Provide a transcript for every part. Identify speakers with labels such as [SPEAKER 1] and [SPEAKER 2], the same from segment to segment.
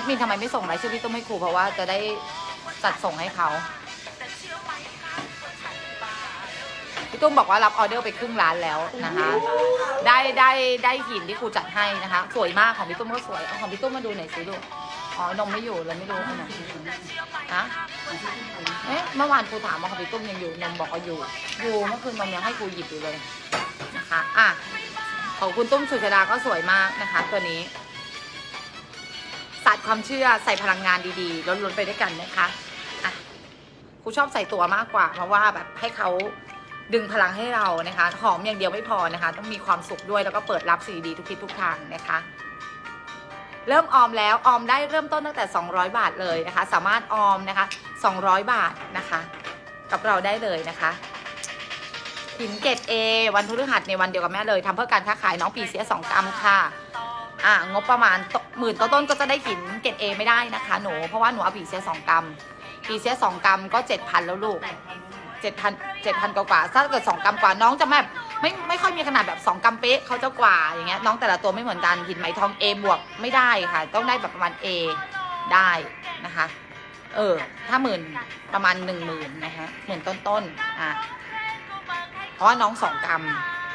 [SPEAKER 1] ดมินทำไมไม่ส่งรายชื่อพี่ตุ้มให้ครูเพราะว่าจะได้จัดส่งให้เขาพี่ตุ้มบอกว่ารับออเดอร์ไปครึ่งล้านแล้วนะคะ ได้ได้ได้หินที่ครูจัดให้นะคะ สวยมากของพี่ตุ้มก็สวยเอาของพี่ตุ้มมาดูหน่อยสิลูกอ๋อนมไม่อยู่เลยไม่รู้เอาหน่อนะเอ๊ะเมื่อวานครูถามว่าของพี่ตุ้มยังอยู่นมบอกว่าอยู่ อยู่เมื่อคืนนมยังให้ครูหยิบอยู่เลยนะคะ อะของคุณตุ้มสุชาดาก็สวยมากนะคะ ตัวนี้าสตร์ความเชื่อใส่พลังงานดีๆล้นๆไปด้วยกันนะคะอะครูชอบใส่ตัวมากกว่า เพราะว่าแบบให้เขาดึงพลังให้เรานะคะ หอมอย่างเดียวไม่พอนะคะ ต้องมีความสุขด้วยแล้วก็เปิดรับสิ่งดีทุกทิศทุกทางนะคะ เริ่มออมแล้วออมได้เริ่มต้นตั้งแต่ 200 บาทเลยนะคะ สามารถออมนะคะ 200 บาทนะคะ กับเราได้เลยนะคะหินเกตเอวันพฤหัสในวันเดียวกับแม่เลยทำเพื่อการค้าขายน้องปีเสียสองกรัมค่ะ อ่างบประมาณหมื่นต้นๆก็จะได้หินเกตเอไม่ได้นะคะหนู เพราะว่าหนูเอาปีเสียสองกรัมปีเสียสองกรัมก็เจ็ดพันแล้วลูกเจ็ดพันเจ็ดพันกว่าถ้าเกิดสองกรัมกว่าน้องจะแบบไม่ไม่ค่อยมีขนาดแบบสองกรัมเป๊ะเขาจะกว่าอย่างเงี้ยน้องแต่ละตัวไม่เหมือนกันหินไหมทอง A บวกไม่ได้ค่ะ ต้องได้แบบประมาณ A ได้นะคะ เออถ้าหมื่นประมาณหนึ่งหมื่นนะคะหมื่นต้นๆอะเพราะว่าน้องสองกรัม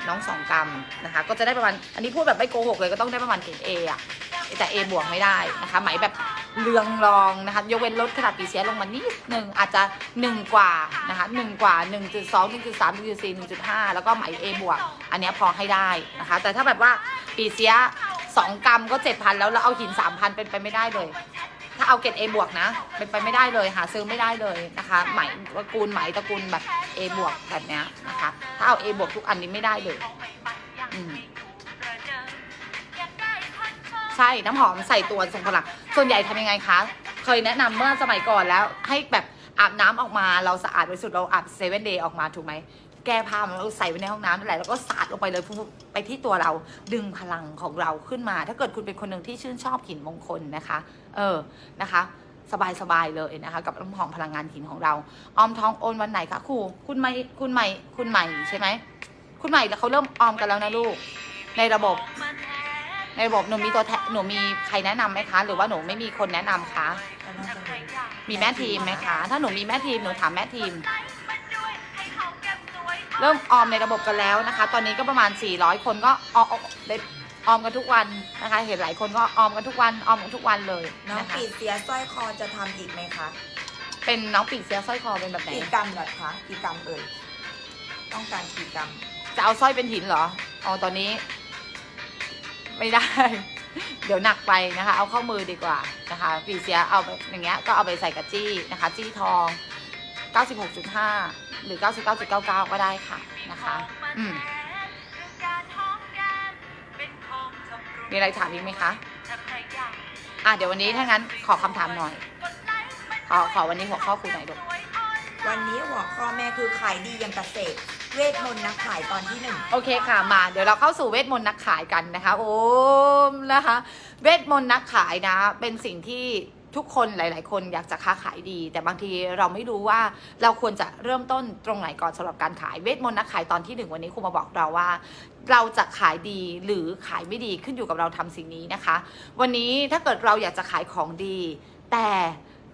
[SPEAKER 1] น้องสองกรัมนะคะ ก็จะได้ประมาณอันนี้พูดแบบไม่โกหกเลยก็ต้องได้ประมาณเกรดเออะแต่ A บวกไม่ได้นะคะไหมแบบเรืองรองนะคะยกเว้นลดขนาดปีเสียลงมานิดนึงอาจจะหนึ่งกว่านะคะหนึ่งกว่าหนึ่งจุดสองหนึ่งจุดสามหนึ่งจุดสี่หนึ่งจุดห้าแล้วก็ไหม A บวกอันนี้พอให้ได้นะคะ แต่ถ้าแบบว่าปีเสียสองกรัมก็เจ็ดพันแล้วแล้วเอาหินสามพันเป็นไปไม่ได้เลย ถ้าเอาเกรด A บวกนะเป็นไปไม่ได้เลยหาซื้อไม่ได้เลยนะคะไหมตระกูลไหมตระกูลแบบ A บวกแบบเนี้ยนะคะ ถ้าเอา A บวกทุกอันนี้ไม่ได้เลยอืมใช่น้ำหอมใส่ตัวทรงพลังส่วนใหญ่ทำยังไงคะ เคยแนะนำเมื่อสมัยก่อนแล้วให้แบบอาบน้ำออกมาเราสะอาดบริสุทธิ์เราอาบเซเว่นเดย์ออกมาถูกไหม แก้ผ้ามันเราใส่ไว้ในห้องน้ำนั่นแหละแล้วก็สาดลงไปเลยปุ๊บไปที่ตัวเราดึงพลังของเราขึ้นมา ถ้าเกิดคุณเป็นคนหนึ่งที่ชื่นชอบหินมงคลนะคะ เออนะคะสบายสบายๆเลยนะคะ กับน้ำหอมพลังงานหินของเรา ออมทองโอนวันไหนคะครูคุณไม่คุณใหม่คุณใหม่ใช่ไหมคุณใหม่แล้วเขาเริ่มออมกันแล้วนะลูก ในระบบ ในระบบหนูมีตัวแทนหนูมีใครแนะนำไหมคะ หรือว่าหนูไม่มีคนแนะนำคะมีแม่ทีมไหมคะ ถ้าหนูมีแม่ทีมหนูถามแม่ทีม เริ่มออมในระบบกันแล้วนะคะ ตอนนี้ก็ประมาณ 400 คนก็ออมได้ออมกันทุกวันนะคะ เห็นหลายคนก็ออมกันทุกวันออมกันทุกวันเลย
[SPEAKER 2] น้อง
[SPEAKER 1] นะคะ
[SPEAKER 2] ปีเสียสร้อยคอจะทำอีกไหมคะ
[SPEAKER 1] เป็นน้องปีกเสียสร้อยคอเป็นแบบไหน
[SPEAKER 2] กี่กรัมเหรอคะกี่กรัมเอ่ยต้องการกี่กรัม
[SPEAKER 1] จะเอาสร้อยเป็นหินเหรออ๋อตอนนี้ ไม่ได้ เดี๋ยวหนักไปนะคะ เอาเข้ามือดีกว่านะคะปีเสียเอาไปอย่างเงี้ยก็เอาไปใส่กับจี้นะคะ จี้ทอง 96.5 หรือ 99.99 ก็ได้ค่ะนะคะอืมมีอะไรถามอีกไหมคะ อะเดี๋ยววันนี้ถ้างั้นขอคำถามหน่อย ขอขอวันนี้หัวข้อครูหน่อยลูก
[SPEAKER 2] วันนี้หัวข้อแม่คือขายดีอย่างเกษตรเวทมนต์นักขายตอนที่หนึ่ง
[SPEAKER 1] โอเคค่ะมา เดี๋ยวเราเข้าสู่เวทมนต์นักขายกันนะคะ โอ้มนะคะ เวทมนต์นักขายนะ เป็นสิ่งที่ ทุกคนหลาย ๆ คนอยากจะค้าขายดี แต่บางทีเราไม่รู้ว่าเราควรจะเริ่มต้นตรงไหนก่อนสำหรับการขายเวทมนต์นักขายตอนที่หนึ่งวันนี้ครูมาบอกเราว่า เราจะขายดีหรือขายไม่ดีขึ้นอยู่กับเราทำสิ่งนี้นะคะ วันนี้ถ้าเกิดเราอยากจะขายของดี แต่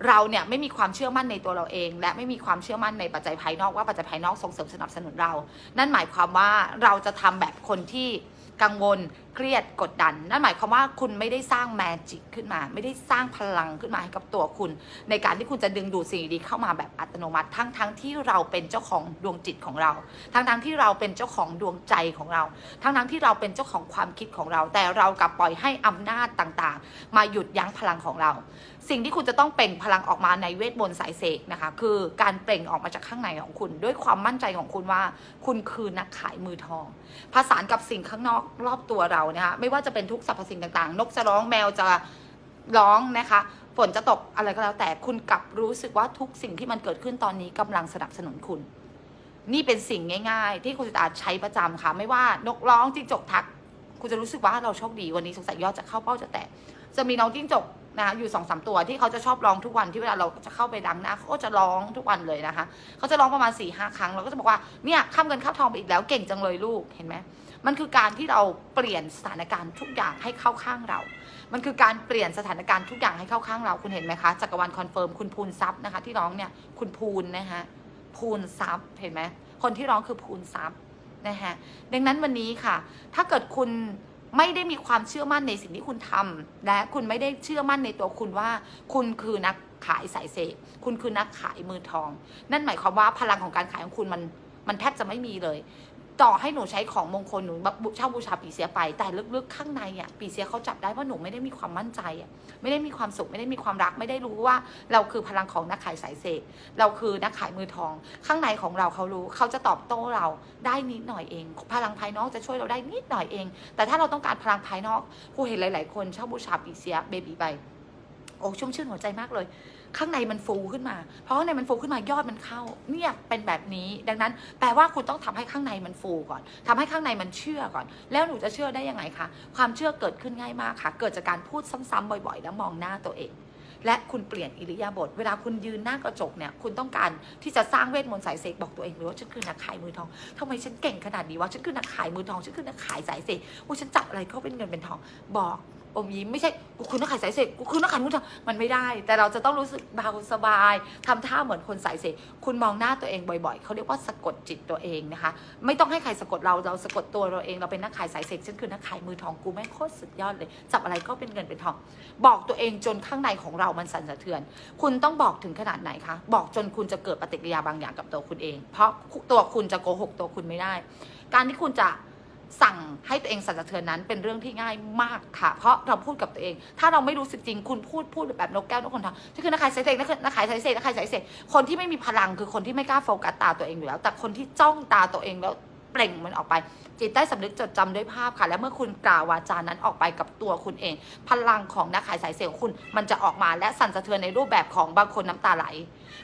[SPEAKER 1] เราเนี่ยไม่มีความเชื่อมั่นในตัวเราเอง และไม่มีความเชื่อมั่นในปัจจัยภายนอกว่าปัจจัยภายนอกส่งเสริมสนับสนุนเรา นั่นหมายความว่าเราจะทำแบบคนที่กังวล เครียดกดดัน นั่นหมายความว่าคุณไม่ได้สร้างแมจิกขึ้นมา ไม่ได้สร้างพลังขึ้นมาให้กับตัวคุณ ในการที่คุณจะดึงดูดสิ่งดีเข้ามาแบบอัตโนมัติ ทั้งทั้งที่เราเป็นเจ้าของดวงจิตของเรา ทั้งทั้งที่เราเป็นเจ้าของดวงใจของเรา ทั้งทั้งที่เราเป็นเจ้าของความคิดของเรา แต่เรากลับปล่อยให้อำนาจต่างๆ มาหยุดยั้งพลังของเรา สิ่งที่คุณจะต้องเปล่งพลังออกมาในเวทมนต์สายเสกนะคะ คือการเปล่งออกมาจากข้างในของคุณ ด้วยความมั่นใจของคุณว่า คุณคือนักขายมือทอง ผสานกับสิ่งข้างนอกรอบตัวเรานะคะไม่ว่าจะเป็นทุกสรรพสิ่งต่างๆ นกจะร้องแมวจะร้องนะคะฝนจะตกอะไรก็แล้วแต่คุณกลับรู้สึกว่าทุกสิ่งที่มันเกิดขึ้นตอนนี้กำลังสนับสนุนคุณ นี่เป็นสิ่งง่าย ๆ ที่คุณจะใช้ประจำค่ะไม่ว่านกร้องจิ้งจกทัก คุณจะรู้สึกว่าเราโชคดีวันนี้สงสัยยอดจะเข้าเป้าจะแตะจะมีน้องจิ้งจก นะคะอยู่สองสามตัวที่เขาจะชอบร้องทุกวันที่เวลาเราจะเข้าไปดังหน้าเขาก็จะร้องทุกวันเลยนะคะเขาจะร้องประมาณ4ี่ห้าครั้งเราก็จะบอกว่าเนี่ยข้ามเงินข้ามทองไปอีกแล้วเก่งจังเลยลูกเห็นไหมมันคือการที่เราเปลี่ยนสถานการณ์ทุกอย่างให้เข้าข้างเรา มันคือการเปลี่ยนสถานการณ์ทุกอย่างให้เข้าข้างเราคุณเห็นไหมคะจักรวาลคอนเฟิร์มคุณภูนทรัพย์นะคะ ที่ร้องเนี่ยคุณภูนนะคะภูนทรัพย์เห็นไหมคนที่ร้องคือภูนทรัพย์นะคะดังนั้นวันนี้ค่ะ ถ้าเกิดคุณ ไม่ได้มีความเชื่อมั่นในสิ่งที่คุณทำและคุณไม่ได้เชื่อมั่นในตัวคุณว่า คุณคือนักขายสายเสพคุณคือนักขายมือทอง นั่นหมายความว่าพลังของการขายของคุณมันมันแทบจะไม่มีเลย ต่อให้หนูใช้ของมงคลหนูเช่าบูชาปีเสียไป แต่ลึกๆข้างในอะปีเสียเขาจับได้ว่าหนูไม่ได้มีความมั่นใจอะไม่ได้มีความสุขไม่ได้มีความรักไม่ได้รู้ว่าเราคือพลังของนักขายสายเสพเราคือนักขายมือทอง ข้างในของเราเขารู้เขาจะตอบโต้เราได้นิดหน่อยเอง พลังภายนอกจะช่วยเราได้นิดหน่อยเอง แต่ถ้าเราต้องการพลังภายนอกผู้เห็นหลาย ๆ คนเช่าบูชาปีเสียเบบีไปโอ้ชุ่มชื่นหัวใจมากเลย ข้างในมันฟูขึ้นมา เพราะข้างในมันฟูขึ้นมายอดมันเข้า เนี่ยเป็นแบบนี้ ดังนั้น แปลว่าคุณต้องทำให้ข้างในมันฟูก่อนทำให้ข้างในมันเชื่อก่อน แล้วหนูจะเชื่อได้ยังไงคะ ความเชื่อเกิดขึ้นง่ายมากค่ะ เกิดจากการพูดซ้ำๆบ่อย ๆ แล้วมองหน้าตัวเองและคุณเปลี่ยนอิริยาบถเวลาคุณยืนหน้ากระจกเนี่ยคุณต้องการที่จะสร้างเวทมนต์สายเสกบอกตัวเองเลยว่าฉันคือนักขายมือทองทำไมฉันเก่งขนาดนี้วะฉันคือนักขายมือทองฉันคือนักขายสายเสกว่าฉันจับอะไรก็เป็นเงินเป็นทองบอก อมยิ้มไม่ใช่กูคือนักขายสายเสกกูคือนักขายมือทองมันไม่ได้ แต่เราจะต้องรู้สึกเบาสบายทำท่าเหมือนคนสายเสกคุณมองหน้าตัวเองบ่อยๆเขาเรียกว่าสะกดจิตตัวเองนะคะ ไม่ต้องให้ใครสะกดเราเราสะกดตัวเราเองเราเป็นนักขายสายเสกฉันคือนักขายมือทองกูแม่งโคตรสุดยอดเลย จับอะไรก็เป็นเงินเป็นทอง บอกตัวเองจนข้างในของเรามันสั่นสะเทือน คุณต้องบอกถึงขนาดไหนคะบอกจนคุณจะเกิดปฏิกิริยาบางอย่างกับตัวคุณเอง เพราะตัวคุณจะโกหกตัวคุณไม่ได้ การที่คุณจะ สั่งให้ตัวเองสั่นสะเทือนนั้นเป็นเรื่องที่ง่ายมากค่ะ เพราะเราพูดกับตัวเอง ถ้าเราไม่รู้สึกจริง คุณพูดพูดแบบนกแก้วนกคนทองนี่คือนักขายสายเสกนักขายนักขายสายเสกนักขายสายเสกคนที่ไม่มีพลังคือคนที่ไม่กล้าโฟกัสตาตัวเองอยู่แล้ว แต่คนที่จ้องตาตัวเองแล้ว เปล่งมันออกไป จิตใต้สำนึกจดจำด้วยภาพค่ะ และเมื่อคุณกล่าววาจานั้นออกไปกับตัวคุณเอง พลังของนักขายสายเซลล์ของคุณ มันจะออกมาและสั่นสะเทือนในรูปแบบของบางคนน้ำตาไหล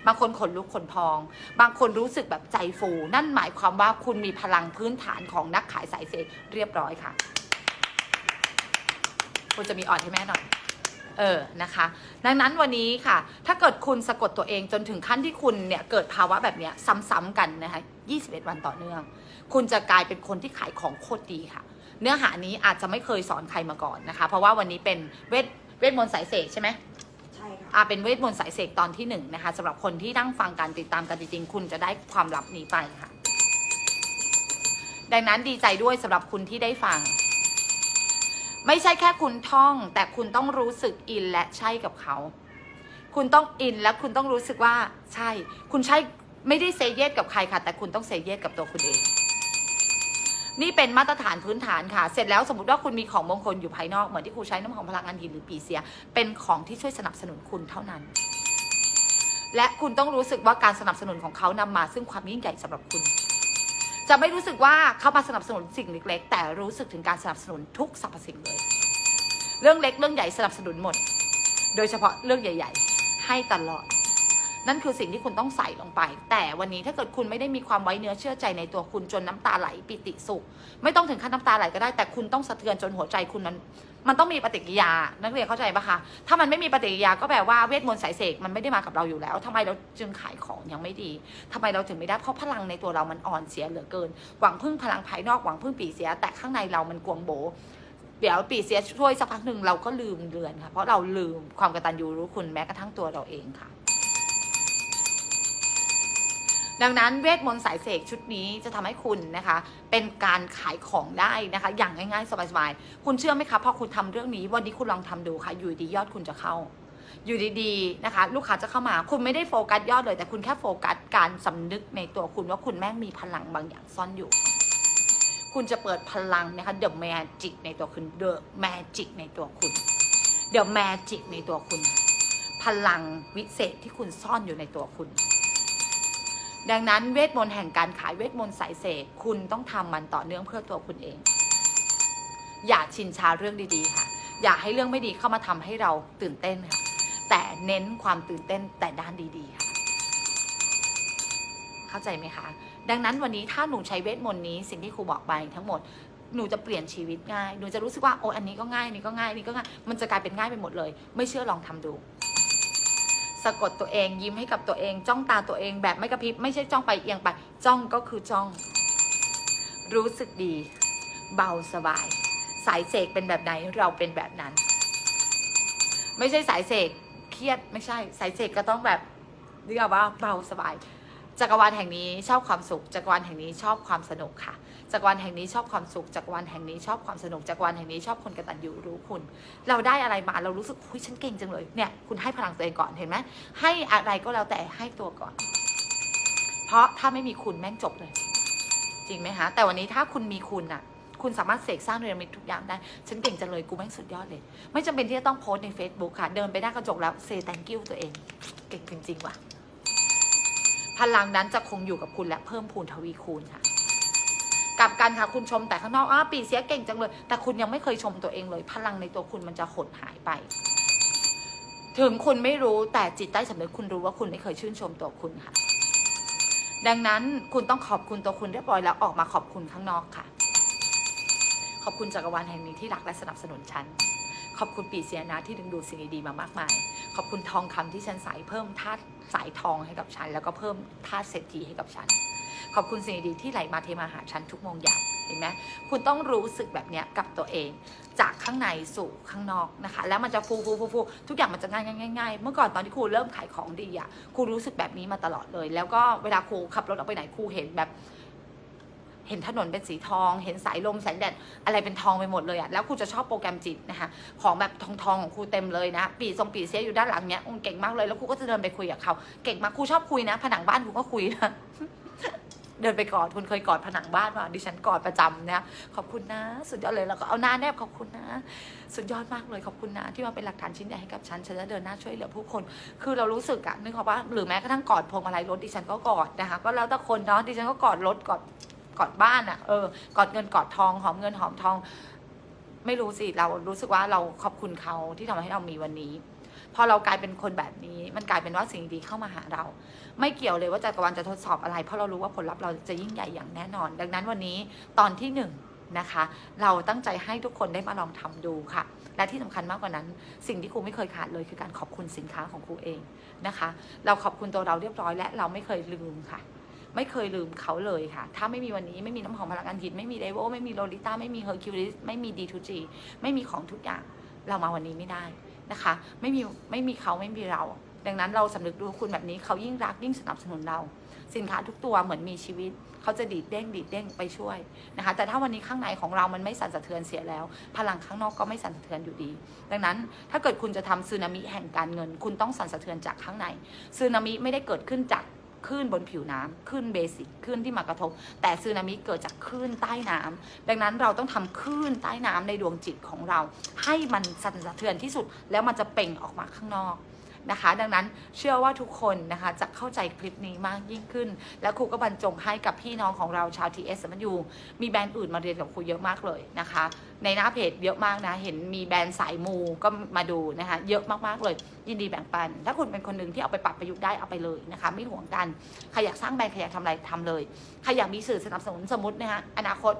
[SPEAKER 1] บางคนขนลุกขนพอง บางคนรู้สึกแบบใจฟู นั่นหมายความว่าคุณมีพลังพื้นฐานของนักขายสายเซลล์เรียบร้อยค่ะคุณจะมีออดให้แม่หน่อย เออนะคะ ดังนั้นวันนี้ค่ะ ถ้าเกิดคุณสะกดตัวเองจนถึงขั้นที่คุณเนี่ยเกิดภาวะแบบเนี้ยซ้ำๆกันนะคะ21 วันต่อเนื่อง คุณจะกลายเป็นคนที่ขายของโคตรดีค่ะ เนื้อหานี้อาจจะไม่เคยสอนใครมาก่อนนะคะ เพราะว่าวันนี้เป็นเวทเวทมนต์สายเสกใช่ไหม
[SPEAKER 2] ใช่ค่ะ
[SPEAKER 1] อ่าเป็นเวทมนต์สายเสกตอนที่หนึ่งนะคะสำหรับคนที่นั่งฟังการติดตามกันจริงๆ คุณจะได้ความลับนี้ไปค่ะ ดังนั้นดีใจด้วยสำหรับคุณที่ได้ฟัง ไม่ใช่แค่คุณท่อง แต่คุณต้องรู้สึกอินและใช่กับเขา คุณต้องอินและคุณต้องรู้สึกว่าใช่ คุณใช่ไม่ได้เซเยสกับใครค่ะ แต่คุณต้องเซเยสกับตัวคุณเอง นี่เป็นมาตรฐานพื้นฐานค่ะ เสร็จแล้วสมมติว่าคุณมีของมงคลอยู่ภายนอก เหมือนที่ครูใช้น้ำหอมพลังงานหินหรือปีเสีย เป็นของที่ช่วยสนับสนุนคุณเท่านั้น และคุณต้องรู้สึกว่าการสนับสนุนของเขานำมาซึ่งความยิ่งใหญ่สำหรับคุณ จะไม่รู้สึกว่าเขามาสนับสนุนสิ่งเล็ก ๆ แต่รู้สึกถึงการสนับสนุนทุกสรรพสิ่งเลย เรื่องเล็กเรื่องใหญ่สนับสนุนหมด โดยเฉพาะเรื่องใหญ่ ๆ ให้ตลอด นั่นคือสิ่งที่คุณต้องใส่ลงไป แต่วันนี้ถ้าเกิดคุณไม่ได้มีความไว้เนื้อเชื่อใจในตัวคุณจนน้ำตาไหลปิติสุข ไม่ต้องถึงขั้นน้ำตาไหลก็ได้ แต่คุณต้องสะเทือนจนหัวใจคุณนั้นมันต้องมีปฏิกิริยา นักเรียนเข้าใจปะคะ ถ้ามันไม่มีปฏิกิริยาก็แปลว่าเวทมนต์สายเสกมันไม่ได้มากับเราอยู่แล้วทำไมเราจึงขายของยังไม่ดีทำไมเราถึงไม่ได้ เพราะพลังในตัวเรามันอ่อนเสียเหลือเกิน หวังพึ่งพลังภายนอก หวังพึ่งปีเสีย แต่ข้างในเรามันกวงโบ เดี๋ยวปีเสียช่วยสักพักหนึ่งเราก็ลืมเลือนค่ะ เพราะเราลืมความกตัญญูรู้คุณแม้กระทั่งตัวเราเองค่ะ ดังนั้นเวทมนต์สายเสกชุดนี้จะทำให้คุณนะคะ เป็นการขายของได้นะคะ อย่างง่ายๆ สบายๆ คุณเชื่อไหมคะพอคุณทำเรื่องนี้ วันนี้คุณลองทำดูค่ะ อยู่ดียอดคุณจะเข้า อยู่ดีๆนะคะ ลูกค้าจะเข้ามาคุณไม่ได้โฟกัสยอดเลย แต่คุณแค่โฟกัสการสำนึกในตัวคุณว่าคุณแม่งมีพลังบางอย่างซ่อนอยู่ คุณจะเปิดพลังนะคะ The Magic ในตัวคุณ The Magic ในตัวคุณ The Magic ในตัวคุณ พลังวิเศษที่คุณซ่อนอยู่ในตัวคุณ ดังนั้นเวทมนต์แห่งการขายเวทมนต์สายเสกคุณต้องทำมันต่อเนื่องเพื่อตัวคุณเอง อย่าชินชาเรื่องดีๆค่ะ อย่าให้เรื่องไม่ดีเข้ามาทำให้เราตื่นเต้นค่ะ แต่เน้นความตื่นเต้นแต่ด้านดีๆค่ะ เข้าใจไหมคะ ดังนั้นวันนี้ถ้าหนูใช้เวทมนต์นี้สิ่งที่ครูบอกไปทั้งหมดหนูจะเปลี่ยนชีวิตง่าย หนูจะรู้สึกว่าโอ้อันนี้ก็ง่ายอันนี้ก็ง่ายอันนี้ก็ง่าย มันจะกลายเป็นง่ายไปหมดเลย ไม่เชื่อลองทำดู สะกดตัวเองยิ้มให้กับตัวเอง จ้องตาตัวเองแบบไม่กระพริบไม่ใช่จ้องไปเอียงไป จ้องก็คือจ้อง รู้สึกดี เบาสบาย สายเสกเป็นแบบไหนเราเป็นแบบนั้น ไม่ใช่สายเสกเครียดไม่ใช่ สายเสกก็ต้องแบบเรียกว่าเบาสบาย จักรวาลแห่งนี้ชอบความสุข จักรวาลแห่งนี้ชอบความสนุกค่ะ จักรวาลแห่งนี้ชอบความสุข จักรวาลแห่งนี้ชอบความสนุก จักรวาลแห่งนี้ชอบคนกระตัญญูรู้คุณ เราได้อะไรมาเรารู้สึกคุยฉันเก่งจังเลย เนี่ยคุณให้พลังตัวเองก่อนเห็นไหมให้อะไรก็แล้วแต่ให้ตัวก่อน เพราะถ้าไม่มีคุณแม่งจบเลย จริงไหมฮะแต่วันนี้ถ้าคุณมีคุณอะคุณสามารถเสกสร้างเรมิตทุกอย่างได้ ฉันเก่งจังเลย กูแม่งสุดยอดเลย ไม่จำเป็นที่จะต้องโพสต์ใน Facebook ค่ะ เดินไปหน้ากระจกแล้ว say thank you ตัวเอง เก่งจริงๆว่ะ พลังนั้นจะคงอยู่กับคุณและเพิ่มพูนทวีคูณค่ะกลับกันค่ะคุณชมแต่ข้างนอกอ้าปีเสียเก่งจังเลย แต่คุณยังไม่เคยชมตัวเองเลย พลังในตัวคุณมันจะหดหายไป ถึงคุณไม่รู้แต่จิตใต้สำนึกคุณรู้ว่าคุณไม่เคยชื่นชมตัวคุณค่ะ ดังนั้นคุณต้องขอบคุณตัวคุณเรียบร้อยแล้วออกมาขอบคุณข้างนอกค่ะ ขอบคุณจักรวาลแห่งนี้ที่รักและสนับสนุนฉันขอบคุณปีเสียนะที่ดึงดูดสิ่งดีๆมามากมาย ขอบคุณทองคำที่ฉันใส่เพิ่มธาตุสายทองให้กับฉัน แล้วก็เพิ่มธาตุเศรษฐีให้กับฉัน ขอบคุณสิ่งดีๆที่ไหลมาเทมาหาฉันทุกโมงยามเห็นไหมคุณต้องรู้สึกแบบนี้กับตัวเอง จากข้างในสู่ข้างนอกนะคะ แล้วมันจะฟูฟูฟูฟูทุกอย่างมันจะง่ายง่ายง่ายเมื่อก่อนตอนที่ครูเริ่มขายของดีอะครูรู้สึกแบบนี้มาตลอดเลย แล้วก็เวลาครูขับรถออกไปไหนครูเห็นแบบ เห็นถนนเป็นสีทอง เห็นสายลมแสงแดดอะไรเป็นทองไปหมดเลยอะแล้วครูจะชอบโปรแกรมจิตนะคะของแบบทองทองของครูเต็มเลยนะ ปีทรงปีเสียอยู่ด้านหลังเนี้ยองเก่งมากเลยแล้วครูก็จะเดินไปคุยกับเขาเก่งมากครูชอบคุยนะ ผนังบ้านครูก็คุยนะเดินไปกอดคุณเคยกอดผนังบ้านมาดิฉันกอดประจำนะขอบคุณนะ สุดยอดเลยแล้วก็เอาหน้าแนบขอบคุณนะ สุดยอดมากเลยขอบคุณนะที่มาเป็นหลักฐานชิ้นใหญ่ให้กับฉันฉันจะเดินหน้าช่วยเหลือผู้คน คือเรารู้สึกอะนึกออกปะหรือแม้กระทั่งกอดพวงมาลัยรถดิฉันก็กอดนะคะก็แล้วแต่คนเนาะดิฉันก็กอดรถกอด กอดบ้านอะเออกอดเงินกอดทองหอมเงินหอมทอง ไม่รู้สิเรารู้สึกว่าเราขอบคุณเขาที่ทำให้เรามีวันนี้พอเรากลายเป็นคนแบบนี้ มันกลายเป็นว่าสิ่งดีเข้ามาหาเรา ไม่เกี่ยวเลยว่าจักรวาลจะทดสอบอะไร เพราะเรารู้ว่าผลลัพธ์เราจะยิ่งใหญ่อย่างแน่นอน ดังนั้นวันนี้ตอนที่หนึ่งนะคะ เราตั้งใจให้ทุกคนได้มาลองทำดูค่ะ และที่สำคัญมากกว่านั้น สิ่งที่ครูไม่เคยขาดเลยคือการขอบคุณสินค้าของครูเองนะคะ เราขอบคุณตัวเราเรียบร้อยและเราไม่เคยลืมค่ะ ไม่เคยลืมเขาเลยค่ะ ถ้าไม่มีวันนี้ไม่มีน้ำหอมพลังงานหินไม่มีเดวไม่มีโลลิต้าไม่มีเฮอร์คิวลิสไม่มีดีทูจีไม่มีของทุกอย่างเรามาวันนี้ไม่ได้นะคะ ไม่มีไม่มีเขาไม่มีเรา ดังนั้นเราสำนึกรู้คุณแบบนี้เขายิ่งรักยิ่งสนับสนุนเรา สินค้าทุกตัวเหมือนมีชีวิต เขาจะดีดเด้งดีดเด้งไปช่วยนะคะ แต่ถ้าวันนี้ข้างในของเรามันไม่สั่นสะเทือนเสียแล้ว พลังข้างนอกก็ไม่สั่นสะเทือนอยู่ดี ดังนั้นถ้าเกิดคุณจะทำซึนามิแห่งการเงิน คุณต้องสั่นสะเทือนจากข้างในซึนามิไม่ได้เกิดขึ้นจาก คลื่นบนผิวน้ำคลื่นเบสิกคลื่นที่มากระทบ แต่ซึนามิเกิดจากคลื่นใต้น้ำดังนั้นเราต้องทำคลื่นใต้น้ำในดวงจิตของเรา ให้มันสั่นสะเทือนที่สุดแล้วมันจะเป่งออกมาข้างนอก นะคะ ดังนั้นเชื่อว่าทุกคนนะคะจะเข้าใจคลิปนี้มากยิ่งขึ้น แล้วครูก็บรรจงให้กับพี่น้องของเราชาว TS มันยูมีแบรนด์อื่นมาเรียนกับครูเยอะมากเลยนะคะ ในหน้าเพจเยอะมากนะ เห็นมีแบรนด์สายมูก็มาดูนะคะเยอะมากๆเลย ยินดีแบ่งปัน ถ้าคุณเป็นคนหนึ่งที่เอาไปปรับประยุกต์ได้เอาไปเลยนะคะ ไม่ห่วงกันใครอยากสร้างแบรนด์ใครอยากทำอะไรทำเลยใครอยากมีสื่อสนับสนุนสมมตินะคะอนาคต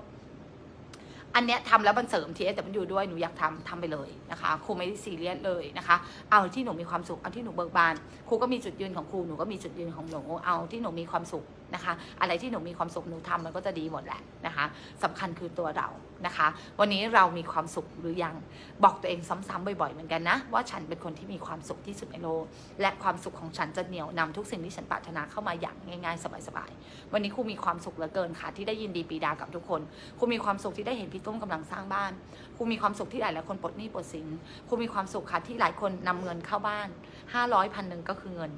[SPEAKER 1] อันเนี้ยทำแล้วมันเสริม TS แต่มันอยู่ด้วยหนูอยากทำทำไปเลยนะคะครูไม่ได้ซีเรียสเลยนะคะ เอาที่หนูมีความสุขเอาที่หนูเบิกบานครูก็มีจุดยืนของครูหนูก็มีจุดยืนของหนูเอาที่หนูมีความสุขนะคะ อะไรที่หนูมีความสุขหนูทำมันก็จะดีหมดแหละนะคะสำคัญคือตัวเรานะคะ วันนี้เรามีความสุขหรือยังบอกตัวเองซ้ำๆบ่อยๆเหมือนกันนะ ว่าฉันเป็นคนที่มีความสุขที่สุดในโลกและความสุขของฉันจะเหนี่ยวนำทุกสิ่งที่ฉันปรารถนาเข้ามาอย่างง่ายๆสบายๆวันนี้ครูมีความสุขเหลือเกินค่ะ ที่ได้ยินดีปีดากับทุกคนครูมีความสุขที่ได้เห็นพี่ตุ้มกำลังสร้างบ้านครูมีความสุขที่หลายๆคนปลดหนี้ปลดสินครูมีความสุขค่ะที่หลายคนนำเงินเข้าบ้านห้าร้อยพันหนึ่งก็คือเงิน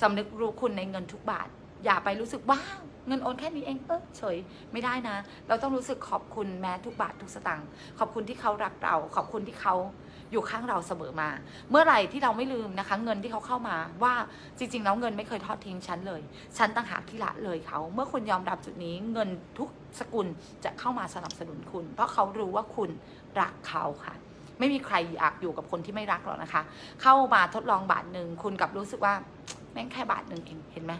[SPEAKER 1] สำนึกรู้คุณในเงินทุกบาท อย่าไปรู้สึกว้าวเงินโอนแค่นี้เองเออเฉยไม่ได้นะ เราต้องรู้สึกขอบคุณแม้ทุกบาททุกสตางค์ขอบคุณที่เขารักเรา ขอบคุณที่เขาอยู่ข้างเราเสมอมา เมื่อไหร่ที่เราไม่ลืมนะคะ เงินที่เขาเข้ามาว่าจริงๆแล้วเงินไม่เคยทอดทิ้งฉันเลยฉันต่างหากที่ละเลยเขา เมื่อคุณยอมรับจุดนี้เงินทุกสกุลจะเข้ามาสนับสนุนคุณ เพราะเขารู้ว่าคุณรักเขาค่ะ ไม่มีใครอยากอยู่กับคนที่ไม่รักหรอกนะคะ เข้ามาทดลองบาทหนึ่งคุณกลับรู้สึกว่าแม่งแค่บาทหนึ่งเองเห็นไหม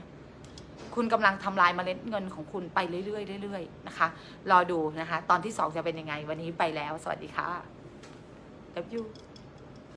[SPEAKER 1] คุณกำลังทำลายเมล็ดเงินของคุณไปเรื่อยๆเรื่อยๆนะคะ รอดูนะคะ ตอนที่สองจะเป็นยังไง วันนี้ไปแล้ว สวัสดีค่ะ Love you